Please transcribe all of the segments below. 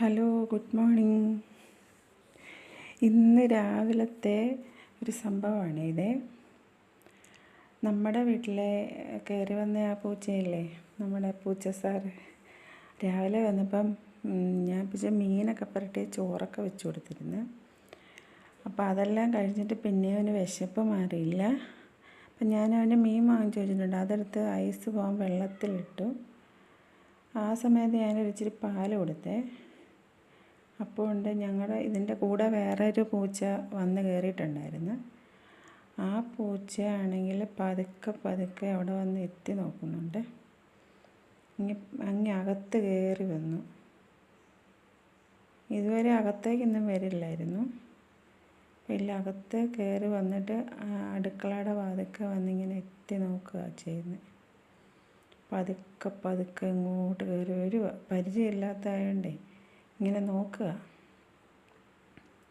Hello good morning ഇന്ന് രാവിലത്തെ ഒരു സംഭവമാണ് ഇത്. നമ്മുടെ വീട്ടിലെ കയറി വന്ന ആ പൂച്ചയില്ലേ നമ്മുടെ പൂച്ച സാർ. രാവിലെ വന്നപ്പം ഞാൻ പിടിച്ച മീനൊക്കെ പുരട്ടി ചോറൊക്കെ വെച്ച് കൊടുത്തിരുന്നു. അപ്പോൾ അതെല്ലാം കഴിഞ്ഞിട്ട് പിന്നെ അവന് വിശപ്പ് മാറിയില്ല. അപ്പം ഞാൻ അവന് മീൻ വാങ്ങിച്ചു വെച്ചിട്ടുണ്ട്. അതെടുത്ത് ഐസ് പോകാൻ വെള്ളത്തിലിട്ടു. ആ സമയത്ത് ഞാനൊരിച്ചിരി പാൽ കൊടുത്തേ. അപ്പോൾ ഉണ്ട് ഞങ്ങളുടെ ഇതിന്റെ കൂടെ വേറെ ഒരു പൂച്ച വന്ന് കയറിയിട്ടുണ്ടായിരുന്നു ആ പൂച്ച ആണെങ്കിൽ പതുക്കെ പതുക്കെ അവിടെ വന്ന് എത്തി നോക്കുന്നുണ്ട്. ഇങ്ങ അങ്ങ് അകത്ത് കയറി വന്നു. ഇതുവരെ അകത്തേക്കൊന്നും വരില്ലായിരുന്നു. ഇല്ല അകത്ത് കയറി വന്നിട്ട് അടുക്കളയുടെ വാതിക്കെ വന്നിങ്ങനെ എത്തി നോക്കുക ചെയ്യുന്നത് പതുക്കെ പതുക്കെ ഇങ്ങോട്ട് കയറി ഒരു പരിചയമില്ലാത്തതായതുകൊണ്ടേ ഇങ്ങനെ നോക്കുക.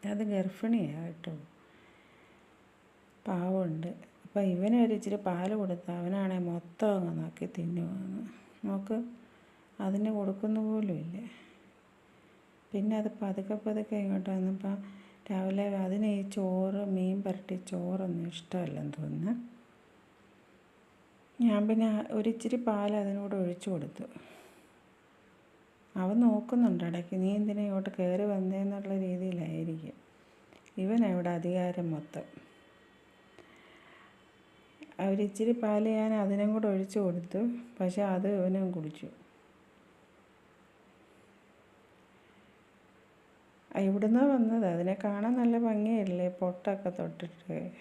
അത് ഗർഭിണിയാണ് കേട്ടോ. പാവമുണ്ട്. അപ്പം ഇവന് ഒരു ഇച്ചിരി പാൽ കൊടുത്ത അവനാണെ മൊത്തം അങ്ങ് നോക്കി തിന്നുവാന്ന്. നോക്ക് അതിന് കൊടുക്കുന്ന പോലും ഇല്ല. പിന്നെ അത് പതുക്കെ പതുക്കെ ഇങ്ങോട്ട് വന്നപ്പോൾ രാവിലെ അതിന് ഈ ചോറ് മീൻ പരട്ടി ചോറൊന്നും ഇഷ്ടമല്ലെന്ന് തോന്നുന്നു. ഞാൻ പിന്നെ ഒരിച്ചിരി പാൽ അതിനോട് ഒഴിച്ചു കൊടുത്തു. അവൻ നോക്കുന്നുണ്ട്. ഇടയ്ക്ക് നീ എന്തിനാ ഇങ്ങോട്ട് കയറി വന്നേന്നുള്ള രീതിയിലായിരിക്കും. ഇവൻ ഇവനവിടെ അധികാരം മൊത്തം. അവരിച്ചിരി പാൽ ഞാൻ അതിനും കൂടെ ഒഴിച്ചു കൊടുത്തു. പക്ഷെ അത് ഇവനും കുടിച്ചു. ഇവിടുന്ന് വന്നത്? അതിനെ കാണാൻ നല്ല ഭംഗിയല്ലേ? പൊട്ടൊക്കെ തൊട്ടിട്ട്.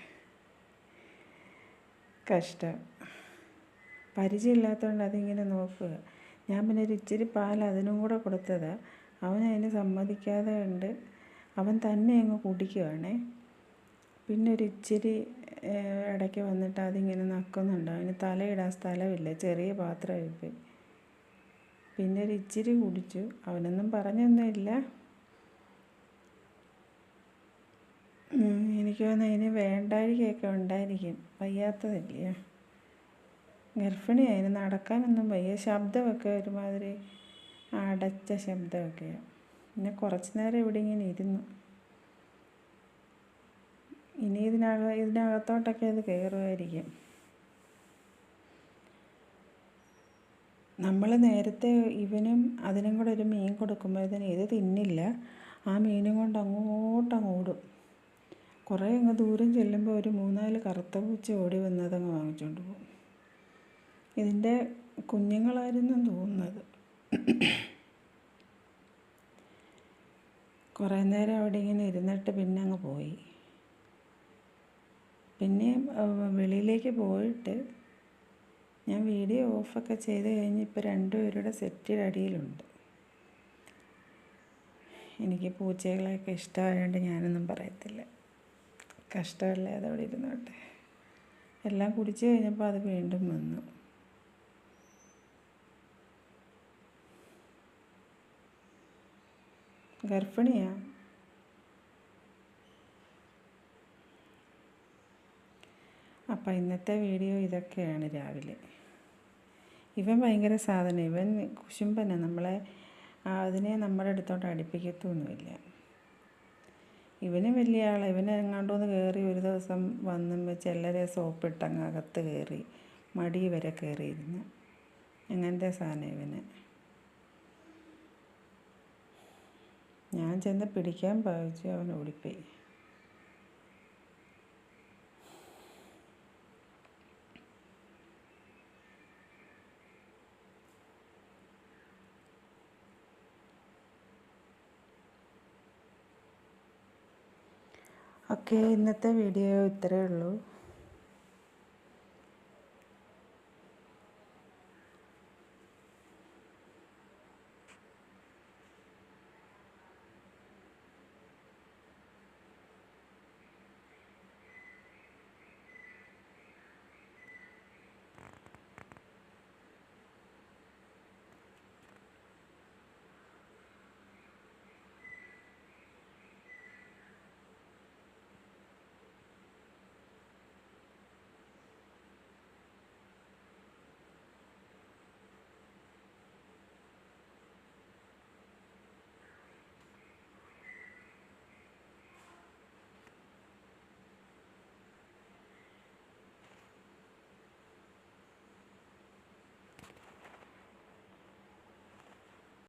കഷ്ടം. പരിചയമില്ലാത്തതുകൊണ്ട് അതിങ്ങനെ നോക്കുക. ഞാൻ പിന്നെ ഒരു ഇച്ചിരി പാൽ അതിനും കൂടെ കൊടുത്തതാണ് അവൻ അതിന് സമ്മതിക്കാതെ ഉണ്ട് അവൻ തന്നെ അങ്ങ് കുടിക്കുവാണേ. പിന്നെ ഒരു ഇച്ചിരി ഇടയ്ക്ക് വന്നിട്ട് അതിങ്ങനെ നക്കുന്നുണ്ട്. അവന് തലയിടാൻ സ്ഥലമില്ല. ചെറിയ പാത്രമായിപ്പോയി പിന്നെ ഒരു ഇച്ചിരി കുടിച്ചു. അവനൊന്നും പറഞ്ഞൊന്നുമില്ല. എനിക്ക് തോന്നുന്നു അതിന് വേണ്ടാഴികയൊക്കെ ഉണ്ടായിരിക്കും. വയ്യാത്തതല്ലേ? ഗർഭിണിയായി. നടക്കാനൊന്നും വയ്യ. ശബ്ദമൊക്കെ ഒരുമാതിരി അടച്ച ശബ്ദമൊക്കെയാണ് പിന്നെ കുറച്ച് നേരം ഇവിടെ ഇങ്ങനെ ഇരുന്നു. ഇനി ഇതിനക ഇതിനകത്തോട്ടൊക്കെ അത് കയറുമായിരിക്കും. നമ്മൾ നേരത്തെ ഇവനും അതിനും കൂടെ ഒരു മീൻ കൊടുക്കുമ്പോഴത്തേന് ഇത് തിന്നില്ല. ആ മീനും കൊണ്ട് അങ്ങോട്ടങ്ങ് ഓടും. കുറേ അങ്ങ് ദൂരം ചെല്ലുമ്പോൾ ഒരു മൂന്നാൽ കറുത്ത പൂച്ച ഓടി വന്നതങ്ങ് വാങ്ങിച്ചുകൊണ്ട് പോകും. ഇതിന്റെ കുഞ്ഞുങ്ങളായിരുന്നു തോന്നുന്നത്. കുറേ നേരം അവിടെ ഇങ്ങനെ ഇരുന്നിട്ട് പിന്നെ അങ്ങ് പോയി. പിന്നെ വെളിയിലേക്ക് പോയിട്ട് ഞാൻ വീഡിയോ ഓഫൊക്കെ ചെയ്ത് കഴിഞ്ഞ് ഇപ്പോൾ രണ്ടുപേരുടെ സെറ്റിൽ അടിയിലുണ്ട്. എനിക്ക് പൂച്ചകളെയൊക്കെ ഇഷ്ടമായതുകൊണ്ട് ഞാനൊന്നും പറയത്തില്ല. കഷ്ടമല്ലേ അതവിടെ ഇരുന്നോട്ടെ? എല്ലാം കുടിച്ച് കഴിഞ്ഞപ്പോൾ അത് വീണ്ടും വന്നു. ഗർഭിണിയാണ് അപ്പം ഇന്നത്തെ വീഡിയോ ഇതൊക്കെയാണ് രാവിലെ. ഇവൻ ഭയങ്കര സാധനം. ഇവൻ കുശുമ്പന. നമ്മളെ അതിനെ നമ്മുടെ അടുത്തോട്ട് അടുപ്പിക്കത്തൊന്നുമില്ല. ഇവന് വലിയ ആൾ ഇവനെ എങ്ങാണ്ടോന്ന് കയറി ഒരു ദിവസം വന്നും വെച്ച് എല്ലാവരെയും സോപ്പിട്ടങ്ങ് അകത്ത് കയറി മടി വരെ കയറിയിരുന്നു അങ്ങനത്തെ സാധനം ഇവന്. ഞാൻ ചെന്ന് പിടിക്കാൻ ഭാവിച്ചു അവൻ ഓടിപ്പോയി. ഓക്കെ ഇന്നത്തെ വീഡിയോ ഇത്രയേ ഉള്ളൂ.